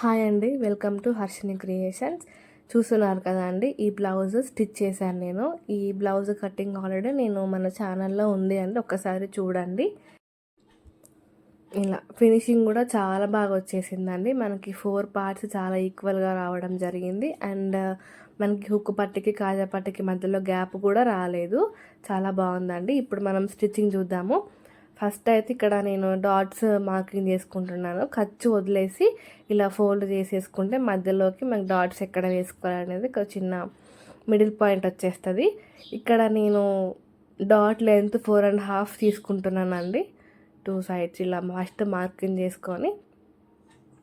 Hi అండి welcome to Harshini creations. చూస్తున్నారు కదా అండి ఈ బ్లౌజ్ స్టిచ్ చేశాను నేను. ఈ బ్లౌజ్ కటింగ్ ఆల్రెడీ నేను మన ఛానల్లో ఉంది అండి ఒక్కసారి చూడండి. ఇలా ఫినిషింగ్ కూడా చాలా బాగా వచ్చేసిందండి. మనకి ఫోర్ పార్ట్స్ చాలా ఈక్వల్గా రావడం జరిగింది. అండ్ మనకి హుక్ పట్టికి కాజా పట్టికి మధ్యలో గ్యాప్ కూడా రాలేదు. చాలా బాగుందండి. ఇప్పుడు మనం స్టిచ్చింగ్ చూద్దాము. ఫస్ట్ అయితే ఇక్కడ నేను డాట్స్ మార్కింగ్ చేసుకుంటున్నాను. ఖర్చు వదిలేసి ఇలా ఫోల్డ్ చేసేసుకుంటే మధ్యలోకి మనకి డాట్స్ ఎక్కడ వేసుకోవాలనేది ఒక చిన్న మిడిల్ పాయింట్ వచ్చేస్తుంది. ఇక్కడ నేను dot length four and half తీసుకుంటున్నానండి. టూ సైడ్స్ ఇలా ఫస్ట్ మార్కింగ్ చేసుకొని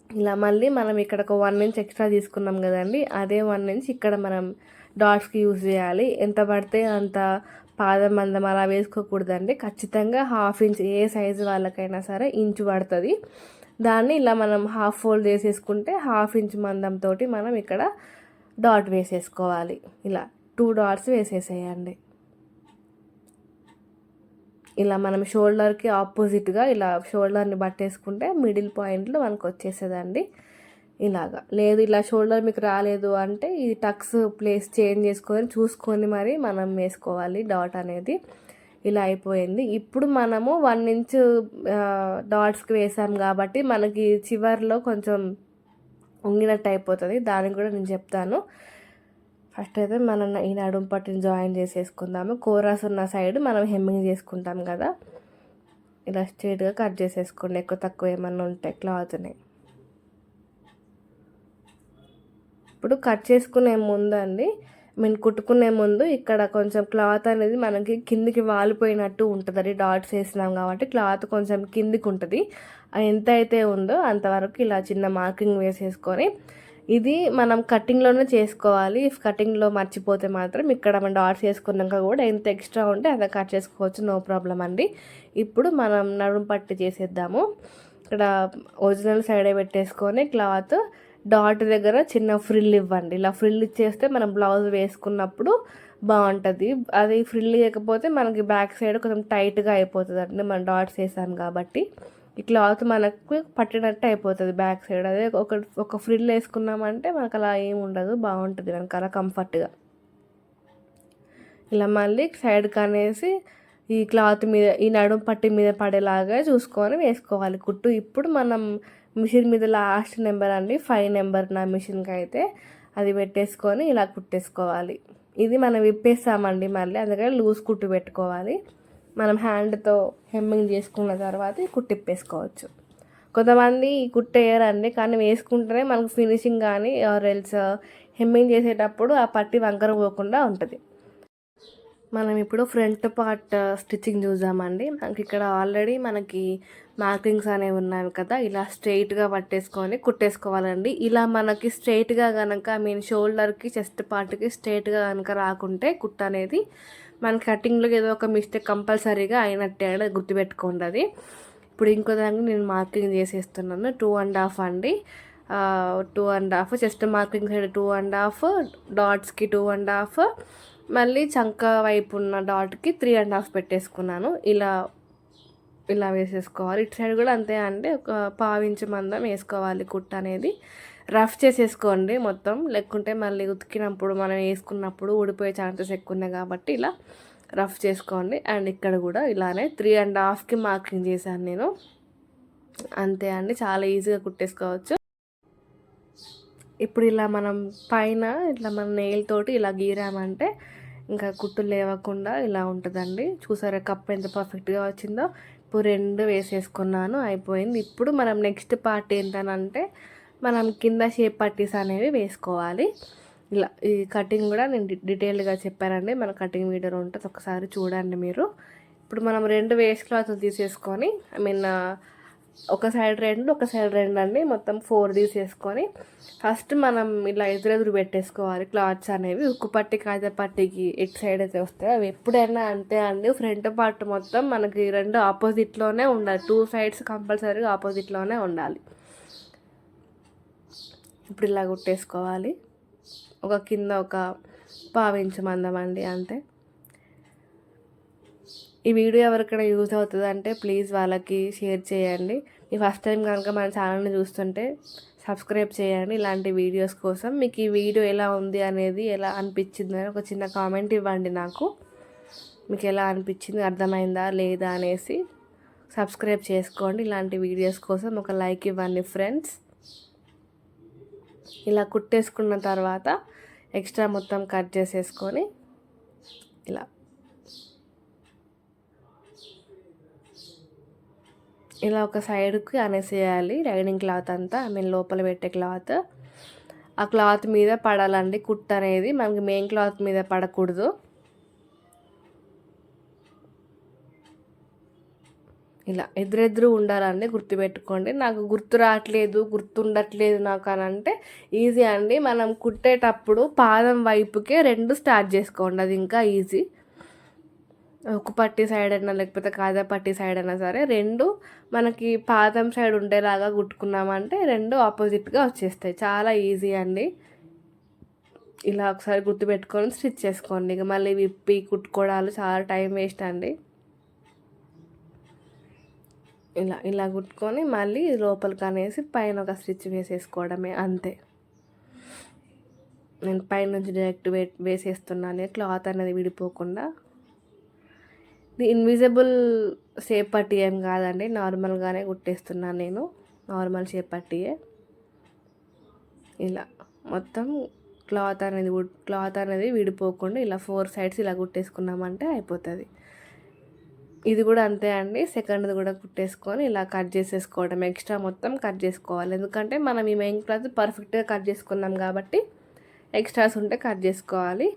ఇలా మళ్ళీ మనం ఇక్కడ ఒక వన్ ఇంచ్ ఎక్స్ట్రా తీసుకున్నాం కదండి అదే వన్ ఇంచ్ ఇక్కడ మనం డాట్స్కి యూజ్ చేయాలి. ఎంత పడితే అంత పాదం మందం అలా వేసుకోకూడదండి. ఖచ్చితంగా హాఫ్ ఇంచ్ ఏ సైజు వాళ్ళకైనా సరే ఇంచు పడుతుంది. దాన్ని ఇలా మనం హాఫ్ ఫోల్డ్ చేసేసుకుంటే హాఫ్ ఇంచ్ మందంతో మనం ఇక్కడ డాట్ వేసేసుకోవాలి. ఇలా టూ డాట్స్ వేసేసేయండి. ఇలా మనం షోల్డర్కి ఆపోజిట్గా ఇలా షోల్డర్ని పట్టేసుకుంటే మిడిల్ పాయింట్లో మనకు వచ్చేసేదండి ఇలాగా. లేదు ఇలా షోల్డర్ మీకు రాలేదు అంటే ఈ టక్స్ ప్లేస్ చేంజ్ చేసుకొని చూసుకొని మరి మనం వేసుకోవాలి డాట్ అనేది. ఇలా అయిపోయింది. ఇప్పుడు మనము వన్ ఇంచ్ డాట్స్కి వేసాం కాబట్టి మనకి చివర్లో కొంచెం ఉంగినట్టు అయిపోతుంది. దానికి కూడా నేను చెప్తాను. ఫస్ట్ అయితే మనం ఈ నడుము పట్టిని జాయిన్ చేసేసుకుందాము. కోరాస్ ఉన్న సైడ్ మనం హెమ్మింగ్ చేసుకుంటాం కదా. ఇలా స్ట్రైట్గా కట్ చేసేసుకోండి. ఎక్కువ తక్కువ ఏమన్నా ఉంటాయి క్లాత్ని. ఇప్పుడు కట్ చేసుకునే ముందు అండి మేము కుట్టుకునే ముందు ఇక్కడ కొంచెం క్లాత్ అనేది మనకి కిందికి వాలిపోయినట్టు ఉంటుంది డాట్స్ వేసినాం కాబట్టి క్లాత్ కొంచెం కిందికి ఉంటుంది. ఎంత అయితే ఉందో అంతవరకు ఇలా చిన్న మార్కింగ్ వేసేసుకొని ఇది మనం కటింగ్లోనే చేసుకోవాలి. ఇఫ్ కటింగ్లో మర్చిపోతే మాత్రం ఇక్కడ మనం డాట్స్ వేసుకున్నాక కూడా ఎంత ఎక్స్ట్రా ఉంటే అంత కట్ చేసుకోవచ్చు. నో ప్రాబ్లం అండి. ఇప్పుడు మనం నడుము పట్టి చేసేద్దాము. ఇక్కడ ఒరిజినల్ సైడే పెట్టేసుకొని క్లాత్ డాట్ దగ్గర చిన్న ఫ్రిల్ ఇవ్వండి. ఇలా ఫ్రిల్ ఇచ్చేస్తే మనం బ్లౌజ్ వేసుకున్నప్పుడు బాగుంటుంది. అది ఫ్రిల్ ఇవ్వకపోతే మనకి బ్యాక్ సైడ్ కొంచెం టైట్గా అయిపోతుంది అంటే మనం డాట్స్ వేసాం కాబట్టి. ఈ క్లాత్ మనకు పట్టినట్టు అయిపోతుంది బ్యాక్ సైడ్. అదే ఒక ఒక ఫ్రిల్ వేసుకున్నామంటే మనకు అలా ఏమి ఉండదు. బాగుంటుంది మనకు అలా కంఫర్ట్గా. ఇలా మళ్ళీ సైడ్కి అనేసి ఈ క్లాత్ మీద ఈ నడుము పట్టి మీద పడేలాగా చూసుకొని వేసుకోవాలి. కుట్టు ఇప్పుడు మనం మిషన్ మీద లాస్ట్ నెంబర్ అండి ఫైవ్ నెంబర్ నా మిషన్కి అయితే. అది పెట్టేసుకొని ఇలా కుట్టేసుకోవాలి. ఇది మనం విప్పేస్తామండి మళ్ళీ అందుకని లూజ్ కుట్టు పెట్టుకోవాలి. మనం హ్యాండ్తో హెమ్మింగ్ చేసుకున్న తర్వాత కుట్టిప్పేసుకోవచ్చు కొంతమంది కుట్టేయరండి కానీ వేసుకుంటేనే మనకు ఫినిషింగ్ కానీ ఆర్ ఎల్స్ హెమ్మింగ్ చేసేటప్పుడు ఆ పట్టి వంకర పోకుండా ఉంటుంది. మనం ఇప్పుడు ఫ్రంట్ పార్ట్ స్టిచ్చింగ్ చూద్దామండి. మనకి ఇక్కడ ఆల్రెడీ మనకి మార్కింగ్స్ అనేవి ఉన్నాయి కదా ఇలా స్ట్రైట్గా పట్టేసుకొని కుట్టేసుకోవాలండి. ఇలా మనకి స్ట్రైట్గా కనుక మీన్ షోల్డర్కి చెస్ట్ పార్ట్కి స్ట్రైట్గా కనుక రాకుంటే కుట్ట అనేది మన కటింగ్లో ఏదో ఒక మిస్టేక్ కంపల్సరీగా అయినట్టే గుర్తుపెట్టుకోండి అది ఇప్పుడు ఇంకో దానికి నేను మార్కింగ్ చేసేస్తున్నాను టూ అండ్. హాఫ్ అండి two and half chest marking side two and half డాట్స్కి two and half మళ్ళీ చంక వైపు ఉన్న డాట్కి త్రీ అండ్ హాఫ్ పెట్టేసుకున్నాను. ఇలా ఇలా వేసేసుకోవాలి. ఇటు సైడ్ కూడా అంతే అంటే ఒక పావించి మందం వేసుకోవాలి కుట్ట అనేది. రఫ్ చేసేసుకోండి మొత్తం. లేకుంటే మళ్ళీ ఉతికినప్పుడు మనం వేసుకున్నప్పుడు ఊడిపోయే ఛాన్సెస్ ఎక్కువ ఉన్నాయి కాబట్టి ఇలా రఫ్ చేసుకోండి. అండ్ ఇక్కడ కూడా ఇలానే త్రీ అండ్ హాఫ్కి మార్కింగ్ చేశాను నేను. అంతే అండి. చాలా ఈజీగా కుట్టేసుకోవచ్చు. ఇప్పుడు ఇలా మనం పైన ఇట్లా మన నెయిల్ తోటి ఇలా గీరామంటే ఇంకా కుట్టు లేవకుండా ఇలా ఉంటుందండి. చూసారా కప్ ఎంత పర్ఫెక్ట్గా వచ్చిందో. ఉప్పు రెండు వేసేసుకున్నాను అయిపోయింది. ఇప్పుడు మనం నెక్స్ట్ పార్ట్ ఏంటనంటే మనం కింద షేప్ పట్టీస్ అనేవి వేసుకోవాలి. ఇలా ఈ కటింగ్ కూడా నేను డీటెయిల్గా చెప్పానండి. మన కటింగ్ వీడియో ఉంటుంది. ఒకసారి చూడండి మీరు. ఇప్పుడు మనం రెండు వేస్ట్ క్లాత్ తీసేసుకొని ఐ మీన్ ఒక సైడ్ రెండు ఒక సైడ్ రెండు అండి మొత్తం ఫోర్ తీసేసుకొని ఫస్ట్ మనం ఇలా ఎదురెదురు పెట్టేసుకోవాలి. క్లాత్స్ అనేవి ఉక్కు పట్టి కాజా పట్టికి ఎటు సైడ్ అయితే వస్తాయి. అవి ఎప్పుడైనా అంతే అండి. ఫ్రంట్ పార్ట్ మొత్తం మనకి రెండు ఆపోజిట్లోనే ఉండాలి. టూ సైడ్స్ కంపల్సరీగా ఆపోజిట్లోనే ఉండాలి. ఇప్పుడు ఇలా కుట్టేసుకోవాలి. ఒక కింద ఒక పావించు మందం అండి అంతే. ఈ వీడియో ఎవరికైనా యూజ్ అవుతుంది అంటే ప్లీజ్ వాళ్ళకి షేర్ చేయండి. మీ ఫస్ట్ టైం కనుక మన ఛానల్ని చూస్తుంటే సబ్స్క్రైబ్ చేయండి ఇలాంటి వీడియోస్ కోసం. మీకు ఈ వీడియో ఎలా ఉంది అనేది ఎలా అనిపించింది అని ఒక చిన్న కామెంట్ ఇవ్వండి నాకు. మీకు ఎలా అనిపించింది అర్థమైందా లేదా అనేసి సబ్స్క్రైబ్ చేసుకోండి. ఇలాంటి వీడియోస్ కోసం ఒక లైక్ ఇవ్వండి ఫ్రెండ్స్. ఇలా కుట్టేసుకున్న తర్వాత ఎక్స్ట్రా మొత్తం కట్ చేసేసుకొని ఇలా ఇలా ఒక సైడ్కి అనేసేయాలి. లైనింగ్ క్లాత్ అంతా ఐ మీన్ లోపల పెట్టే క్లాత్. ఆ క్లాత్ మీద పడాలండి కుట్ అనేది. మనకి మెయిన్ క్లాత్ మీద పడకూడదు. ఇలా ఎదురెదురు ఉండాలండి గుర్తుపెట్టుకోండి. నాకు గుర్తు రావట్లేదు గుర్తుండట్లేదు నాకు అని అంటే ఈజీ అండి. మనం కుట్టేటప్పుడు పాదం వైపుకే రెండు స్టార్ట్ చేసుకోండి. అది ఇంకా ఈజీ. ఒక పట్టి సైడ్ అయినా లేకపోతే కాదా పట్టి సైడ్ అయినా సరే రెండు మనకి పాదం సైడ్ ఉండేలాగా కుట్టుకున్నామంటే రెండు ఆపోజిట్గా వచ్చేస్తాయి. చాలా ఈజీ అండి. ఇలా ఒకసారి గుర్తుపెట్టుకొని స్టిచ్ చేసుకోండి. ఇక మళ్ళీ విప్పి కుట్టుకోవడాలు చాలా టైం వేస్ట్ అండి. ఇలా ఇలా కుట్టుకొని మళ్ళీ లోపలికి అనేసి పైన ఒక స్టిచ్ వేసేసుకోవడమే అంతే. నేను పైనుంచి డైరెక్ట్ వే వేసేస్తున్నాను క్లాత్ అనేది విడిపోకుండా ఇన్విజిబుల్ షేప్ పట్టి ఏం కాదండి. నార్మల్గానే కుట్టేస్తున్నాను నేను. నార్మల్ షేప్ పట్టియే ఇలా మొత్తం క్లాత్ అనేది క్లాత్ అనేది విడిపోకుండా ఇలా ఫోర్ సైడ్స్ ఇలా కుట్టేసుకున్నామంటే అయిపోతుంది. ఇది కూడా అంతే అండి. సెకండ్ది కూడా కుట్టేసుకొని ఇలా కట్ చేసేసుకోవడం ఎక్స్ట్రా మొత్తం కట్ చేసుకోవాలి. ఎందుకంటే మనం ఈ మెయిన్ క్లాత్ పర్ఫెక్ట్గా కట్ చేసుకున్నాం కాబట్టి ఎక్స్ట్రాస్ ఉంటే కట్ చేసుకోవాలి.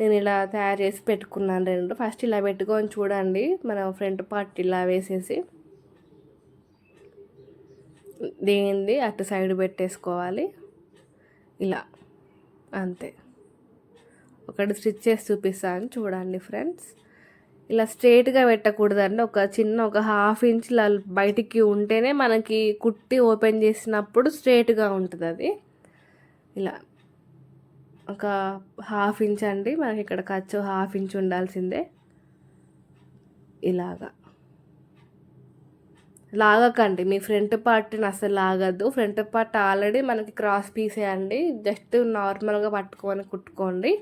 నేను ఇలా తయారు చేసి పెట్టుకున్నాను రెండు. ఫస్ట్ ఇలా పెట్టుకొని చూడండి మనం ఫ్రంట్ పార్ట్ ఇలా వేసేసి. దేనిది అటు సైడ్ పెట్టేసుకోవాలి. ఇలా అంతే. ఒకటి స్టిచ్ చేసి చూపిస్తాను చూడండి ఫ్రెండ్స్. ఇలా స్ట్రేట్గా పెట్టకూడదండి. ఒక చిన్న ఒక హాఫ్ ఇంచ్ ఇలా బయటికి ఉంటేనే మనకి కుట్టి ఓపెన్ చేసినప్పుడు స్ట్రేట్గా ఉంటుంది అది ఇలా ఒక హాఫ్ ఇంచ్ అండి. మనకి ఇక్కడ ఖర్చు హాఫ్ ఇంచ్ ఉండాల్సిందే. ఇలాగా. లాగకండి. మీ ఫ్రంట్ పార్ట్ని అసలు లాగద్దు. ఫ్రంట్ పార్ట్ ఆల్రెడీ మనకి క్రాస్ పీసే అండి. జస్ట్ నార్మల్గా పట్టుకొని కుట్టుకోండి.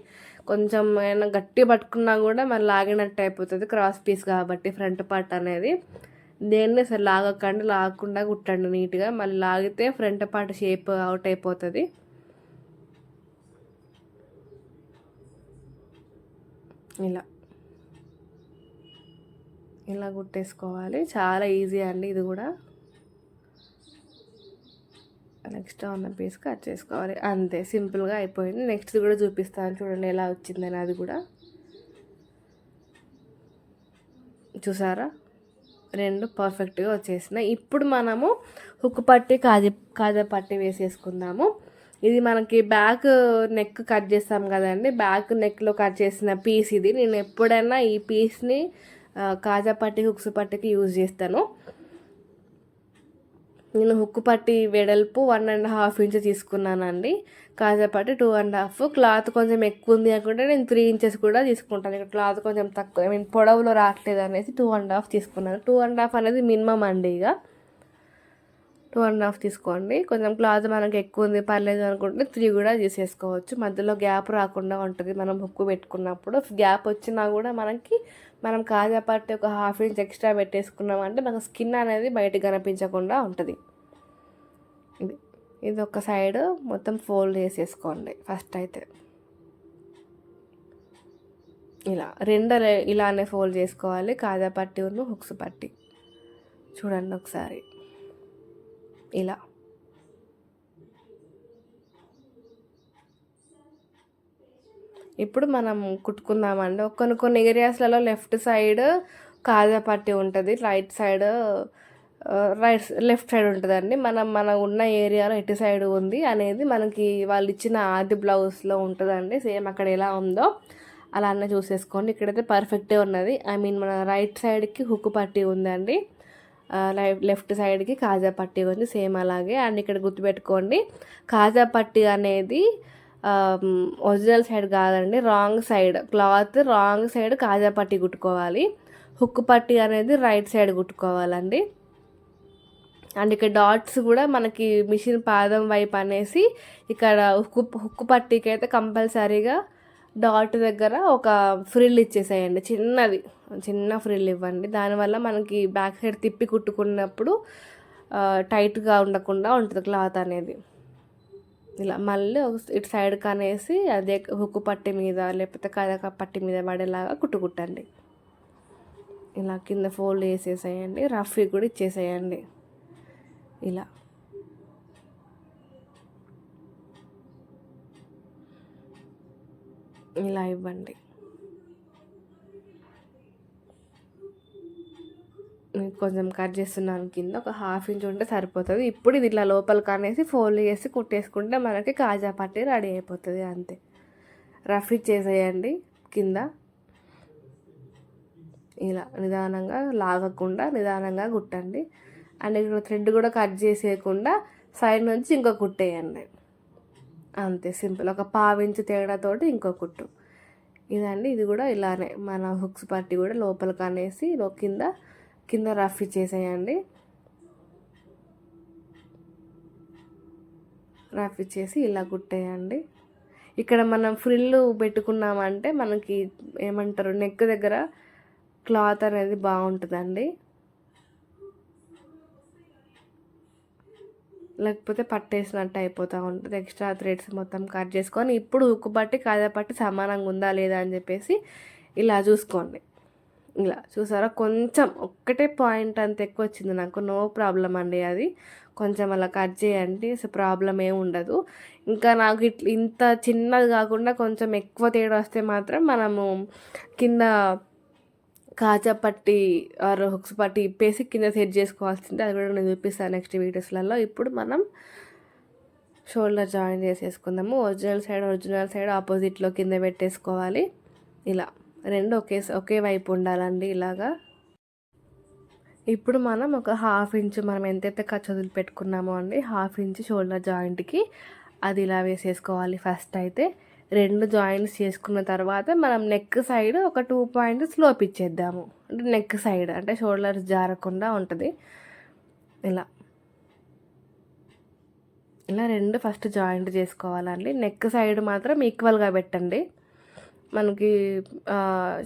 కొంచెం ఏమైనా గట్టి పట్టుకున్నా కూడా మరి లాగినట్టు అయిపోతుంది క్రాస్ పీస్ కాబట్టి ఫ్రంట్ పార్ట్ అనేది. దేన్ని అసలు లాగకండి. లాగకుండా కుట్టండి నీట్గా. మళ్ళీ లాగితే ఫ్రంట్ పార్ట్ షేప్ అవుట్ అయిపోతుంది. ఇలా. ఇలా కుట్టేసుకోవాలి. చాలా ఈజీ అండి ఇది కూడా. నెక్స్ట్ ఉన్న పీస్ కట్ చేసుకోవాలి. అంతే సింపుల్గా అయిపోయింది. నెక్స్ట్ కూడా చూపిస్తాను. చూడండి ఎలా వచ్చిందని అది కూడా. చూసారా? రెండు పర్ఫెక్ట్గా వచ్చేసినాయి. ఇప్పుడు మనము హుక్ పట్టి కాజ కాజా పట్టి వేసేసుకుందాము. ఇది మనకి బ్యాక్ నెక్ కట్ చేస్తాం కదండి. బ్యాక్ నెక్లో కట్ చేసిన పీస్ ఇది. నేను ఎప్పుడైనా ఈ పీస్ని కాజా పట్టి హుక్స్ పట్టికి యూజ్ చేస్తాను. నేను హుక్కు పట్టి వెడల్పు వన్ అండ్ హాఫ్ ఇంచ్ తీసుకున్నానండి. కాజా పట్టి టూ అండ్ హాఫ్ క్లాత్ కొంచెం ఎక్కువ ఉంది అనుకుంటే నేను త్రీ ఇంచెస్ కూడా తీసుకుంటాను. ఇక్కడ క్లాత్ కొంచెం తక్కువ ఐ మీన్ పొడవులో రావట్లేదు అనేసి టూ అండ్ హాఫ్ తీసుకున్నాను. టూ అండ్ హాఫ్ అనేది మినిమం అండి ఇక. టూ అండ్ హాఫ్ తీసుకోండి. కొంచెం క్లాత్ మనకి ఎక్కువ ఉంది పర్లేదు అనుకుంటే త్రీ కూడా తీసేసుకోవచ్చు. మధ్యలో గ్యాప్ రాకుండా ఉంటుంది. మనం హుక్కు పెట్టుకున్నప్పుడు గ్యాప్ వచ్చినా కూడా మనకి మనం కాజా పట్టి ఒక హాఫ్ ఇంచ్ ఎక్స్ట్రా పెట్టేసుకున్నామంటే మనకు స్కిన్ అనేది బయటకు కనిపించకుండా ఉంటుంది. ఇది ఇది ఒక సైడ్ మొత్తం ఫోల్డ్ చేసేసుకోండి ఫస్ట్ అయితే. ఇలా రెండు ఇలానే ఫోల్డ్ చేసుకోవాలి. కాజా పట్టి ఉన్న హుక్స్ పట్టి. చూడండి ఒకసారి. ఇలా. ఇప్పుడు మనం కుట్టుకుందామండి. కొన్ని కొన్ని ఏరియాస్లలో లెఫ్ట్ సైడ్ కాజా పట్టి ఉంటుంది. Right side right left side ఉంటుందండి. మనం మన ఉన్న ఏరియాలో ఎటు సైడ్ ఉంది అనేది మనకి వాళ్ళు ఇచ్చిన ఆది బ్లౌజ్లో ఉంటుందండి. సేమ్ అక్కడ ఎలా ఉందో అలా అన్న చూసేసుకోండి. ఇక్కడైతే పర్ఫెక్టే ఉన్నది. ఐ మీన్ మన రైట్ సైడ్కి హుక్ పట్టి ఉందండి. లెఫ్ట్ సైడ్కి కాజా పట్టి ఉంది సేమ్ అలాగే. అండ్ ఇక్కడ గుర్తుపెట్టుకోండి కాజా పట్టీ అనేది ఒరిజినల్ సైడ్ కాదండి wrong side. Cloth wrong side కాజా పట్టి కుట్టుకోవాలి. హుక్ పట్టి అనేది రైట్ సైడ్ కుట్టుకోవాలండి. అండ్ ఇక్కడ డాట్స్ కూడా మనకి మిషన్ పాదం వైపు అనేసి ఇక్కడ హుక్కు హుక్కు పట్టీకి అయితే కంపల్సరీగా డాట్ దగ్గర ఒక ఫ్రిల్ ఇచ్చేసేయండి. చిన్నది. చిన్న ఫ్రిల్ ఇవ్వండి. దానివల్ల మనకి బ్యాక్ సైడ్ తిప్పి కుట్టుకున్నప్పుడు టైట్గా ఉండకుండా ఉంటుంది క్లాత్ అనేది. ఇలా మళ్ళీ ఒక- ఇటు సైడ్ కనేసి అదే హుక్కు పట్టి మీద లేకపోతే కదక పట్టి మీద పడేలాగా కుట్టుకుట్టండి ఇలా కింద ఫోల్డ్ చేసేసేయండి. రఫ్ కూడా ఇచ్చేసేయండి. ఇలా. ఇలా ఇవ్వండి. కొంచెం కట్ చేస్తున్నాను కింద ఒక హాఫ్ ఇంచ్ ఉంటే సరిపోతుంది. ఇప్పుడు ఇది ఇట్లా లోపలికి అనేసి ఫోల్డ్ చేసి కుట్టేసుకుంటే మనకి కాజా పట్టి రెడీ అయిపోతుంది అంతే. రఫ్ చేసేయండి కింద. ఇలా నిదానంగా లాగకుండా నిదానంగా కుట్టండి. అండ్ ఇక్కడ థ్రెడ్ కూడా కట్ చేసేయకుండా సైడ్ నుంచి ఇంకో కుట్టేయండి. అంతే సింపుల్. ఒక పావించి తేడాతోటి ఇంకో కుట్టు. ఇదండి ఇది కూడా ఇలానే. మన హుక్స్ పట్టి కూడా లోపలికి అనేసి కింద కింద రఫ్ ఇచ్చేసేయండి. రఫ్ ఇచ్చేసి ఇలా కుట్టేయండి. ఇక్కడ మనం ఫ్రిల్ పెట్టుకున్నామంటే మనకి ఏమంటారు నెక్ దగ్గర క్లాత్ అనేది బాగుంటుందండి. లేకపోతే పట్టేసినట్టు అయిపోతూ ఉంటుంది. ఎక్స్ట్రా థ్రెడ్స్ మొత్తం కట్ చేసుకొని ఇప్పుడు ఉక్కు పట్టి కాదా పట్టి సమానంగా ఉందా లేదా అని చెప్పేసి ఇలా చూసుకోండి. ఇలా చూసారా? కొంచెం ఒక్కటే పాయింట్ అంత ఎక్కువ వచ్చింది నాకు. నో ప్రాబ్లం అండి అది. కొంచెం అలా కట్ చేయండి. అసలు ప్రాబ్లం ఏమి ఉండదు. ఇంకా నాకు ఇట్లా ఇంత చిన్నది కాకుండా కొంచెం ఎక్కువ తేడా వస్తే మాత్రం మనము కింద కాజా పట్టి ఆర్ హుక్స్ పట్టి ఇప్పేసి కింద సెట్ చేసుకోవాల్సింది. అది కూడా నేను చూపిస్తాను నెక్స్ట్ వీడియోస్లలో. ఇప్పుడు మనం షోల్డర్ జాయిన్ చేసేసుకుందాము. ఒరిజినల్ సైడ్ ఒరిజినల్ సైడ్ ఆపోజిట్లో కింద పెట్టేసుకోవాలి. ఇలా రెండు ఒకే ఒకే వైపు ఉండాలండి ఇలాగా. ఇప్పుడు మనం ఒక హాఫ్ ఇంచ్ మనం ఎంతైతే ఖర్చు వదిలి పెట్టుకున్నామో అండి హాఫ్ ఇంచ్ షోల్డర్ జాయింట్కి అది ఇలా వేసేసుకోవాలి ఫస్ట్ అయితే. రెండు జాయింట్స్ చేసుకున్న తర్వాత మనం నెక్ సైడ్ ఒక టూ పాయింట్ స్లోప్ ఇచ్చేద్దాము. అంటే నెక్ సైడ్ అంటే షోల్డర్స్ జారకుండా ఉంటుంది. ఇలా. ఇలా రెండు ఫస్ట్ జాయింట్ చేసుకోవాలండి. నెక్ సైడ్ మాత్రం ఈక్వల్గా పెట్టండి. మనకి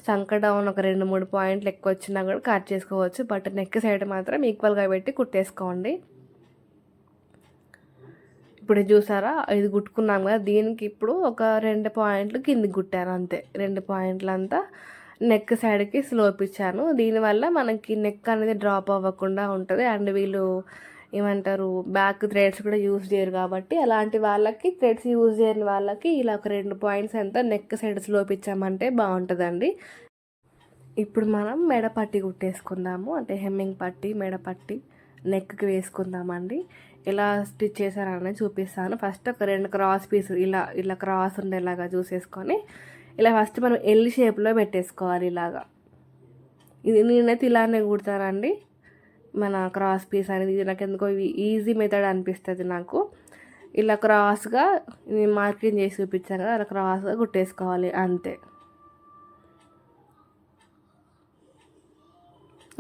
సంక డౌన్ ఒక రెండు మూడు పాయింట్లు ఎక్కువ వచ్చినా కూడా కట్ చేసుకోవచ్చు. బట్ నెక్ సైడ్ మాత్రం ఈక్వల్గా పెట్టి కుట్టేసుకోండి. ఇప్పుడు చూసారా? ఇది కుట్టుకున్నాం కదా దీనికి ఇప్పుడు ఒక రెండు పాయింట్లు కిందికి కుట్టాను అంతే. రెండు పాయింట్లు అంతా నెక్ సైడ్కి స్లోప్ ఇచ్చాను. దీనివల్ల మనకి నెక్ అనేది డ్రాప్ అవ్వకుండా ఉంటుంది. అండ్ వీళ్ళు ఏమంటారు బ్యాక్ థ్రెడ్స్ కూడా యూజ్ చేయరు కాబట్టి అలాంటి వాళ్ళకి థ్రెడ్స్ యూజ్ చేయని వాళ్ళకి ఇలా ఒక రెండు పాయింట్స్ అంతా నెక్ సైడ్ స్లోప్ ఇచ్చామంటే బాగుంటుందండి. ఇప్పుడు మనం మెడ పట్టి కుట్టేసుకుందాము. అంటే హెమ్మింగ్ పట్టి మెడ పట్టి నెక్కి వేసుకుందామండి. ఎలా స్టిచ్ చేశారనేది చూపిస్తాను. ఫస్ట్ ఒక రెండు క్రాస్ పీస్ ఇలా ఇలా క్రాస్ ఉండేలాగా చూసేసుకొని ఇలా ఫస్ట్ మనం ఎల్ షేప్లో పెట్టేసుకోవాలి ఇలాగా. ఇది నేనైతే ఇలానే కుడతానండి. మన క్రాస్ పీస్ అనేది ఇది నాకు ఎందుకో ఈజీ మెథడ్ అనిపిస్తుంది నాకు. ఇలా క్రాస్గా నేను మార్కింగ్ చేసి చూపించాను కదా అలా క్రాస్గా కుట్టేసుకోవాలి అంతే.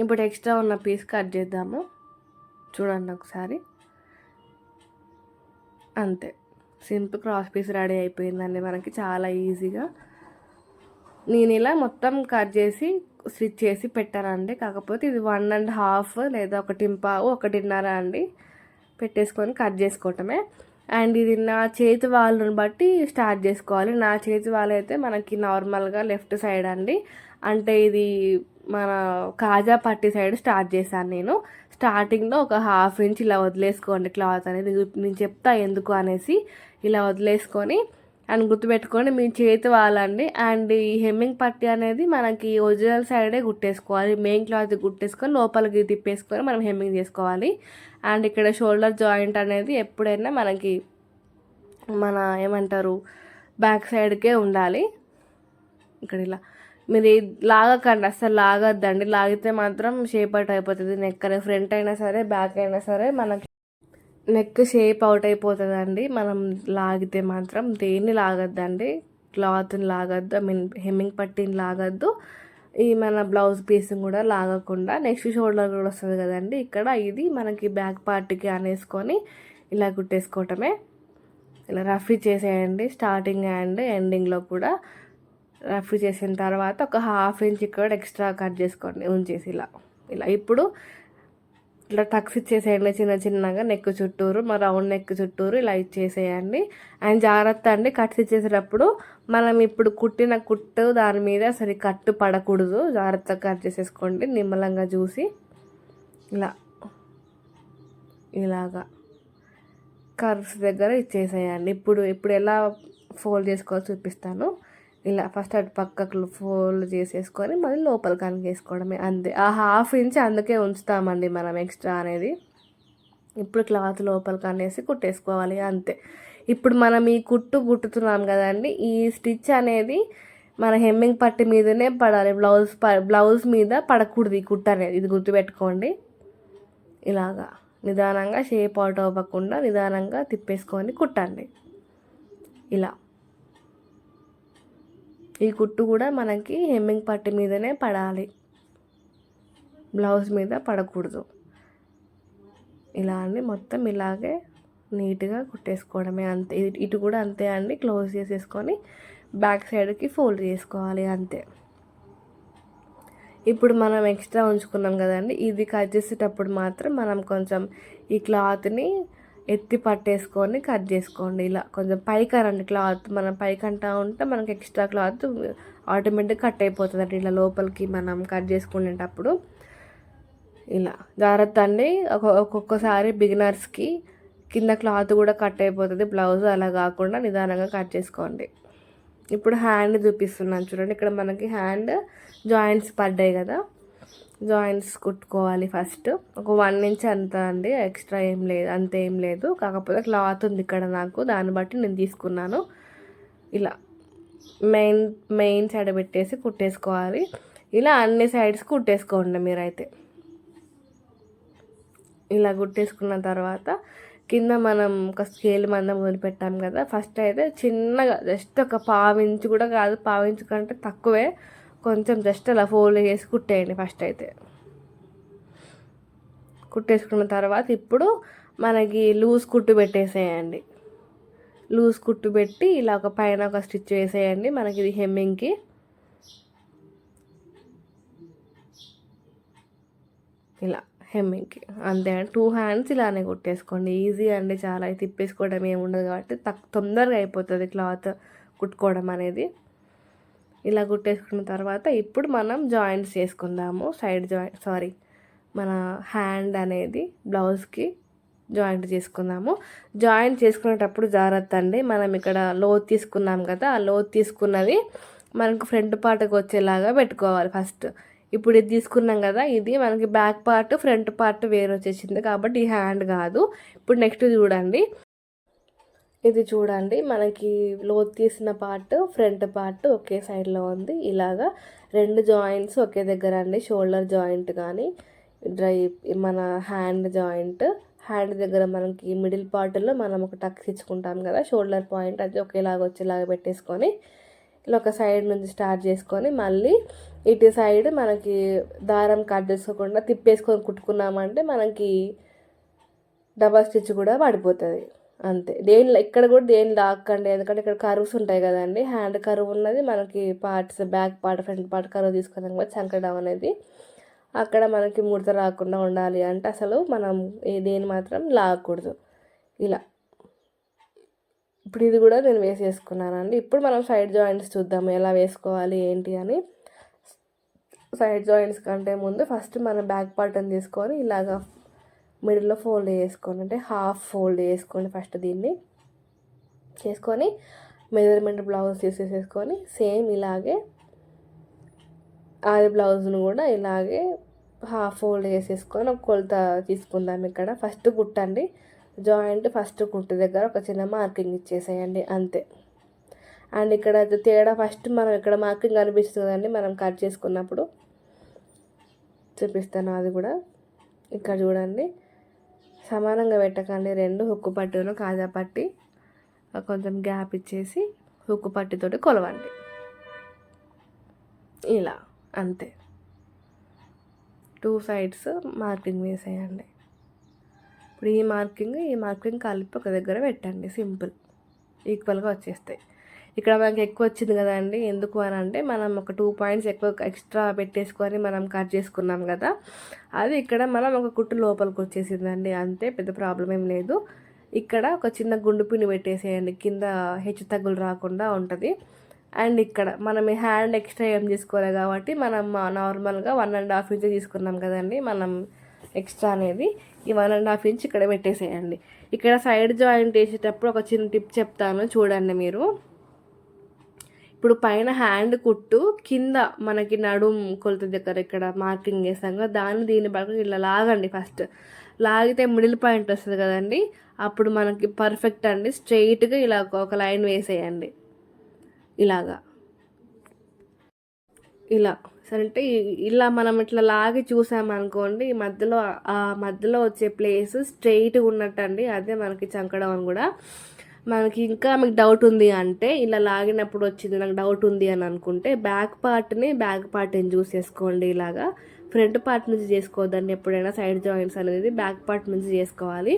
ఇప్పుడు ఎక్స్ట్రా ఉన్న పీస్ కట్ చేద్దాము. చూడండి ఒకసారి. అంతే. సింపుల్ క్రాస్ పీస్ రెడీ అయిపోయిందండి మనకి చాలా ఈజీగా. నేను ఇలా మొత్తం కట్ చేసి స్టిచ్ చేసి పెట్టానండి. కాకపోతే ఇది వన్ అండ్ హాఫ్ లేదా ఒకటి పావు ఒకటిన్నర అండి. పెట్టేసుకొని కట్ చేసుకోవటమే. అండ్ ఇది నా చేతి వాళ్ళని బట్టి స్టార్ట్ చేసుకోవాలి. నా చేతి వాళ్ళు అయితే మనకి నార్మల్గా లెఫ్ట్ సైడ్ అండి. అంటే ఇది మన కాజా పట్టి సైడ్ స్టార్ట్ చేశాను నేను. స్టార్టింగ్లో ఒక హాఫ్ ఇంచ్ ఇలా వదిలేసుకోండి క్లాత్ అనేది. నేను చెప్తా ఎందుకు అనేసి ఇలా వదిలేసుకొని అండ్ గుర్తుపెట్టుకొని మీ చేతి వాళ్ళండి. అండ్ ఈ హెమ్మింగ్ పట్టి అనేది మనకి ఒరిజినల్ సైడే కుట్టేసుకోవాలి మెయిన్ క్లాత్ కుట్టేసుకొని లోపలికి తిప్పేసుకొని మనం హెమ్మింగ్ చేసుకోవాలి. అండ్ ఇక్కడ షోల్డర్ జాయింట్ అనేది ఎప్పుడైనా మనకి మన ఏమంటారు? బ్యాక్ సైడ్కే ఉండాలి. ఇక్కడ ఇలా. మీరు లాగకండి అసలు లాగద్దండి. లాగితే మాత్రం షేప్ అవుట్ అయిపోతుంది. నెక్ అనేది ఫ్రంట్ అయినా సరే బ్యాక్ అయినా సరే మనకి నెక్ షేప్ అవుట్ అయిపోతుందండి. మనం లాగితే మాత్రం దేన్ని లాగద్దండి? క్లాత్ని లాగద్దు ఐ మీన్ హెమ్మింగ్ పట్టిని లాగద్దు. ఈ మన బ్లౌజ్ పీస్ కూడా లాగకుండా నెక్స్ట్ షోల్డర్ కూడా వస్తుంది కదండి. ఇక్కడ ఇది మనకి బ్యాక్ పార్ట్కి అనేసుకొని ఇలా కుట్టేసుకోవటమే. ఇలా రఫీ చేసేయండి. స్టార్టింగ్ అండ్ ఎండింగ్లో కూడా రఫ్ చేసిన తర్వాత ఒక హాఫ్ ఇంచ్ ఇక్కడ ఎక్స్ట్రా కట్ చేసుకోండి ఉంచేసి ఇలా ఇలా ఇప్పుడు ఇట్లా టక్స్ ఇచ్చేసేయండి చిన్న చిన్నగా నెక్ చుట్టూరు మా రౌండ్ నెక్ చుట్టూరు ఇలా ఇచ్చేసేయండి. అండ్ జాగ్రత్త అండి కట్స్ ఇచ్చేసేటప్పుడు మనం ఇప్పుడు కుట్టిన కుట్టు దాని మీద సరి కట్టు పడకూడదు. జాగ్రత్తగా కట్ చేసేసుకోండి నిమ్మలంగా చూసి. ఇలా. ఇలాగా. కర్వ్స్ దగ్గర ఇచ్చేసేయండి. ఇప్పుడు ఇప్పుడు ఎలా ఫోల్డ్ చేసుకోవాలో చూపిస్తాను. ఇలా ఫస్ట్ అటు పక్కకు ఫోల్డ్ చేసేసుకొని మళ్ళీ లోపల కనిగేసుకోవడమే అంతే. ఆ హాఫ్ ఇంచ్ అందుకే ఉంచుతామండి మనం ఎక్స్ట్రా అనేది. ఇప్పుడు క్లాత్ లోపల కనేసి కుట్టేసుకోవాలి అంతే. ఇప్పుడు మనం ఈ కుట్టు కుట్టుతున్నాం కదండి ఈ స్టిచ్ అనేది మన హెమ్మింగ్ పట్టి మీదనే పడాలి బ్లౌజ్ ప బ్లౌజ్ మీద పడకూడదు ఈ కుట్టు అనేది. ఇది గుర్తుపెట్టుకోండి. ఇలాగా నిదానంగా షేప్ అవుట్ అవ్వకుండా నిదానంగా తిప్పేసుకొని కుట్టండి. ఇలా. ఈ కుట్టు కూడా మనకి హెమ్మింగ్ పట్టి మీదనే పడాలి. బ్లౌజ్ మీద పడకూడదు. ఇలా అండి మొత్తం ఇలాగే నీట్గా కుట్టేసుకోవడమే అంతే. ఇటు కూడా అంతే అండి. క్లోజ్ చేసేసుకొని బ్యాక్ సైడ్కి ఫోల్డ్ చేసుకోవాలి అంతే. ఇప్పుడు మనం ఎక్స్ట్రా ఉంచుకున్నాం కదండి. ఇది కట్ చేసేటప్పుడు మాత్రం మనం కొంచెం ఈ క్లాత్ని ఎత్తి పట్టేసుకొని కట్ చేసుకోండి ఇలా. కొంచెం పైకి రండి క్లాత్. మనం పైకి అంటా ఉంటే మనకి ఎక్స్ట్రా క్లాత్ ఆటోమేటిక్ కట్ అయిపోతుంది అంటే ఇలా లోపలికి మనం కట్ చేసుకునేటప్పుడు ఇలా. జాగ్రత్త అండి ఒక్కొక్కసారి బిగినర్స్కి కింద క్లాత్ కూడా కట్ అయిపోతుంది. బ్లౌజ్ అలా కాకుండా నిదానంగా కట్ చేసుకోండి. ఇప్పుడు హ్యాండ్ చూపిస్తున్నాను చూడండి. ఇక్కడ మనకి హ్యాండ్ జాయింట్స్ పడ్డాయి కదా. జాయింట్స్ కుట్టుకోవాలి ఫస్ట్. ఒక వన్ ఇంచ్ అంత అండి ఎక్స్ట్రా ఏం లేదు అంత ఏం లేదు. కాకపోతే క్లాత్ ఉంది ఇక్కడ నాకు దాన్ని బట్టి నేను తీసుకున్నాను. ఇలా మెయిన్ మెయిన్ సైడ్ పెట్టేసి కుట్టేసుకోవాలి. ఇలా అన్ని సైడ్స్ కుట్టేసుకోండి మీరైతే. ఇలా కుట్టేసుకున్న తర్వాత కింద మనం ఒక స్కేల్ మందం వదిలిపెట్టాం కదా ఫస్ట్ అయితే చిన్నగా జస్ట్ ఒక పావించు కూడా కాదు పావించు కంటే తక్కువే. కొంచెం జస్ట్ అలా ఫోల్డ్ చేసి కుట్టేయండి ఫస్ట్ అయితే. కుట్టేసుకున్న తర్వాత ఇప్పుడు మనకి లూజ్ కుట్టు పెట్టేసేయండి. లూజ్ కుట్టు పెట్టి ఇలా ఒక పైన ఒక స్టిచ్ వేసేయండి మనకి ఇది హెమ్మింగ్కి. ఇలా హెమ్మింగ్కి అంతే అండి. టూ హ్యాండ్స్ ఇలానే కుట్టేసుకోండి. ఈజీ అండి చాలా. తిప్పేసుకోవడం ఏమి ఉండదు కాబట్టి తక్ తొందరగా అయిపోతుంది క్లాత్ కుట్టుకోవడం అనేది. ఇలా కుట్టేసుకున్న తర్వాత ఇప్పుడు మనం జాయింట్స్ చేసుకుందాము. సైడ్ జాయింట్ సారీ మన హ్యాండ్ అనేది బ్లౌజ్కి జాయింట్ చేసుకుందాము. జాయింట్ చేసుకునేటప్పుడు జాగ్రత్త అండి మనం ఇక్కడ లోత్ తీసుకున్నాం కదా ఆ లోత్ తీసుకున్నది మనకు ఫ్రంట్ పార్ట్కి వచ్చేలాగా పెట్టుకోవాలి ఫస్ట్. ఇప్పుడు ఇది తీసుకున్నాం కదా ఇది మనకి బ్యాక్ పార్ట్ ఫ్రంట్ పార్ట్ వేరు వచ్చేసింది కాబట్టి ఈ హ్యాండ్ కాదు. ఇప్పుడు నెక్స్ట్ చూడండి ఇది చూడండి మనకి లోత్ తీసిన పార్ట్ ఫ్రంట్ పార్ట్ ఒకే సైడ్లో ఉంది. ఇలాగా రెండు జాయింట్స్ ఒకే దగ్గర అండి షోల్డర్ జాయింట్ కానీ డ్రై మన హ్యాండ్ జాయింట్ హ్యాండ్ దగ్గర మనకి మిడిల్ పార్ట్లో మనం ఒక టక్స్ ఇచ్చుకుంటాం కదా షోల్డర్ పాయింట్ అది ఒకేలాగా వచ్చేలాగా పెట్టేసుకొని ఇలా ఒక సైడ్ నుంచి స్టార్ట్ చేసుకొని మళ్ళీ ఇటు సైడ్ మనకి దారం కట్ చేసుకోకుండా తిప్పేసుకొని కుట్టుకున్నామంటే మనకి డబల్ స్టిచ్ కూడా పడిపోతుంది. అంతే. దేని ఇక్కడ కూడా దేని దాక్కండి ఎందుకంటే ఇక్కడ కరువుస్ ఉంటాయి కదండి. హ్యాండ్ కరువు ఉన్నది మనకి parts back part front part కరువు తీసుకున్నాం కదా చంకడం అనేది. అక్కడ మనకి ముడత రాకుండా ఉండాలి అంటే అసలు మనం దేని మాత్రం లాగకూడదు ఇలా. ఇప్పుడు ఇది కూడా నేను వేసేసుకున్నానండి. ఇప్పుడు మనం సైడ్ జాయింట్స్ చూద్దాము ఎలా వేసుకోవాలి ఏంటి అని. సైడ్ జాయింట్స్ కంటే ముందు ఫస్ట్ మనం బ్యాక్ పార్ట్ని తీసుకొని ఇలాగా మిడిల్లో ఫోల్డ్ చేసుకోండి. అంటే హాఫ్ ఫోల్డ్ చేసుకోండి ఫస్ట్ దీన్ని. చేసుకొని మెజర్మెంట్ బ్లౌజ్ తీసేసేసుకొని సేమ్ ఇలాగే అది బ్లౌజ్ను కూడా ఇలాగే హాఫ్ ఫోల్డ్ చేసేసుకొని ఒక కొలత తీసుకుందాం ఇక్కడ. ఫస్ట్ కుట్టండి జాయింట్ ఫస్ట్ కుట్టు దగ్గర ఒక చిన్న మార్కింగ్ ఇచ్చేసేయండి. అంతే. అండ్ ఇక్కడ తేడా ఫస్ట్ మనం ఇక్కడ మార్కింగ్ కనిపిస్తుందండి మనం కట్ చేసుకున్నప్పుడు చూపిస్తాను అది కూడా. ఇక్కడ చూడండి. సమానంగా పెట్టకండి. రెండు హుక్కు పట్టును కాజా పట్టి కొంచెం గ్యాప్ ఇచ్చేసి హుక్కు పట్టితోటి కొలవండి. ఇలా అంతే. టూ సైడ్స్ మార్కింగ్ వేసేయండి. ఇప్పుడు ఈ మార్కింగ్ ఈ మార్కింగ్ కలిపి ఒక దగ్గర పెట్టండి. సింపుల్. ఈక్వల్గా వచ్చేస్తాయి. ఇక్కడ మనకి ఎక్కువ వచ్చింది కదండి ఎందుకు అని అంటే మనం ఒక టూ పాయింట్స్ ఎక్కువ ఎక్స్ట్రా పెట్టేసుకొని మనం కట్ చేసుకున్నాం కదా. అది ఇక్కడ మనం ఒక కుట్టు లోపలికి వచ్చేసిందండి. అంతే పెద్ద ప్రాబ్లం ఏం లేదు. ఇక్కడ ఒక చిన్న గుండు పిన్ని పెట్టేసేయండి. కింద హెచ్చు తగ్గులు రాకుండా ఉంటుంది. అండ్ ఇక్కడ మనం హ్యాండ్ ఎక్స్ట్రా ఏం చేసుకోవాలి కాబట్టి మనం నార్మల్గా వన్ అండ్ హాఫ్ ఇంచ్ తీసుకున్నాం కదండి. మనం ఎక్స్ట్రా అనేది ఈ వన్ అండ్ హాఫ్ ఇంచ్ ఇక్కడ పెట్టేసేయండి. ఇక్కడ సైడ్ జాయింట్ వేసేటప్పుడు ఒక చిన్న టిప్ చెప్తాను చూడండి మీరు. ఇప్పుడు పైన హ్యాండ్ కుట్టు కింద మనకి నడుం కొలత దగ్గర ఇక్కడ మార్కింగ్ వేస్తాం కదా దాన్ని దీని పక్కన ఇలా లాగండి ఫస్ట్. లాగితే మిడిల్ పాయింట్ వస్తుంది కదండి అప్పుడు మనకి పర్ఫెక్ట్ అండి. స్ట్రెయిట్గా ఇలా ఒక లైన్ వేసేయండి. ఇలాగా. ఇలా. సరే అంటే ఇలా మనం ఇట్లా లాగి చూసామనుకోండి ఈ మధ్యలో ఆ మధ్యలో వచ్చే ప్లేస్ స్ట్రైట్గా ఉన్నట్టండి అదే మనకి చంకడం అని కూడా. మనకి ఇంకా మీకు డౌట్ ఉంది అంటే ఇలా లాగినప్పుడు వచ్చింది నాకు డౌట్ ఉంది అని అనుకుంటే బ్యాక్ పార్ట్ని బ్యాక్ పార్ట్ని చూస్ చేసుకోండి ఇలాగా. ఫ్రంట్ పార్ట్ నుంచి చేసుకోవద్దండి ఎప్పుడైనా సైడ్ జాయింట్స్ అనేది బ్యాక్ పార్ట్ నుంచి చేసుకోవాలి.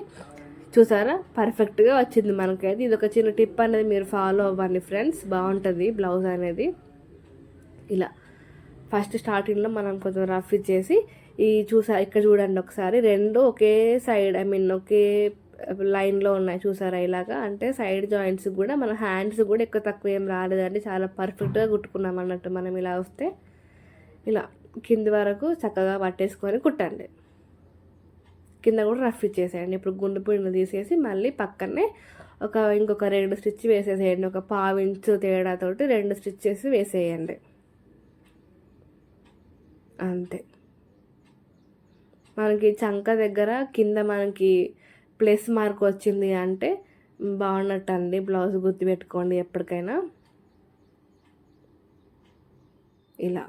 చూసారా? పర్ఫెక్ట్గా వచ్చింది మనకైతే. ఇది ఒక చిన్న టిప్ అనేది మీరు ఫాలో అవ్వండి ఫ్రెండ్స్ బాగుంటుంది బ్లౌజ్ అనేది. ఇలా. ఫస్ట్ స్టార్టింగ్లో మనం కొంచెం రఫ్ ఇచ్చేసి ఈ చూసా ఇక్కడ చూడండి ఒకసారి. రెండు ఒకే సైడ్ ఐ మీన్ ఒకే లైన్లో ఉన్నాయి చూసారా ఇలాగా? అంటే సైడ్ జాయింట్స్ కూడా మన హ్యాండ్స్ కూడా ఎక్కువ తక్కువ ఏం రాలేదండి. చాలా పర్ఫెక్ట్గా కుట్టుకున్నాం అన్నట్టు మనం ఇలా వస్తే ఇలా కింది వరకు చక్కగా పట్టేసుకొని కుట్టండి. కింద కూడా రఫ్ ఇచ్చేసేయండి. ఇప్పుడు గుండు పిండి తీసేసి మళ్ళీ పక్కనే ఒక ఇంకొక రెండు స్టిచ్ వేసేసేయండి. ఒక పావించు తేడాతోటి రెండు స్టిచ్చెస్ వేసేయండి. అంతే. మనకి చంక దగ్గర కింద మనకి ప్లస్ మార్క్ వచ్చింది అంటే బాగున్నట్టు అండి బ్లౌజ్ గుర్తుపెట్టుకోండి ఎప్పటికైనా. ఇలా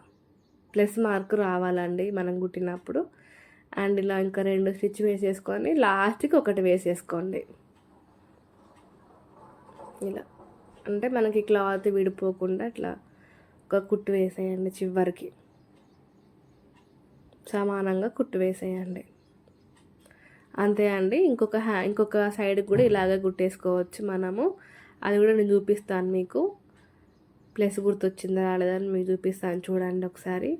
ప్లస్ మార్క్ రావాలండి మనం కుట్టినప్పుడు. అండ్ ఇలా ఇంకా రెండు స్టిచ్ వేసేసుకొని లాస్ట్కి ఒకటి వేసేసుకోండి. ఇలా అంటే మనకి క్లాత్ విడిపోకుండా ఇట్లా ఒక కుట్టు వేసేయండి చివరికి. సమానంగా కుట్టు వేసేయండి. అంతే అండి. ఇంకొక హ్యా ఇంకొక సైడ్ కూడా ఇలాగే గుట్టేసుకోవచ్చు మనము. అది కూడా నేను చూపిస్తాను మీకు. ప్లస్ గుర్తొచ్చిందా రాలేదని మీకు చూపిస్తాను చూడండి ఒకసారి.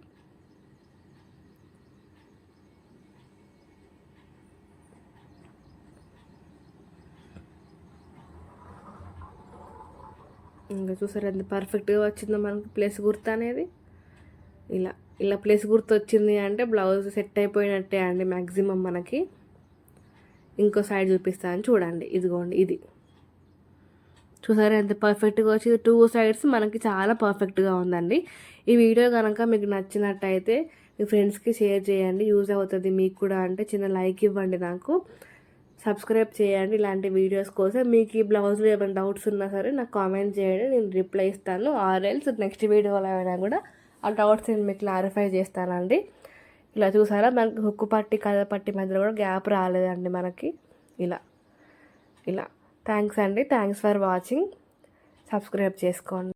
ఇంకా చూసారు ఎంత పర్ఫెక్ట్గా వచ్చిందో మనకి ప్లేస్ గుర్తు అనేది. ఇలా ఇలా ప్లేస్ గుర్తు వచ్చింది అంటే బ్లౌజ్ సెట్ అయిపోయినట్టే అండి మ్యాక్సిమం మనకి. ఇంకో సైడ్ చూపిస్తాను చూడండి. ఇదిగోండి ఇది. చూసారా ఎంత పర్ఫెక్ట్గా వచ్చింది టూ సైడ్స్ మనకి చాలా పర్ఫెక్ట్గా ఉందండి. ఈ వీడియో కనుక మీకు నచ్చినట్టయితే మీ ఫ్రెండ్స్కి షేర్ చేయండి. యూజ్ అవుతుంది మీకు కూడా అంటే చిన్న లైక్ ఇవ్వండి నాకు. సబ్స్క్రైబ్ చేయండి. ఇలాంటి వీడియోస్ కోసం మీకు ఈ బ్లౌజ్లో ఏమైనా డౌట్స్ ఉన్నా సరే నాకు కామెంట్ చేయండి. నేను రిప్లై ఇస్తాను. ఆర్ఎల్స్ నెక్స్ట్ వీడియోలో అయినా కూడా ఆ డౌట్స్ నేను మీకు క్లారిఫై చేస్తానండి. ఇలా చూసారా? మనకి హుక్కు పట్టి కథ పట్టి మధ్యలో కూడా గ్యాప్ రాలేదండి మనకి. ఇలా. ఇలా. థ్యాంక్స్ అండి. Thanks for watching. సబ్స్క్రైబ్ చేసుకోండి.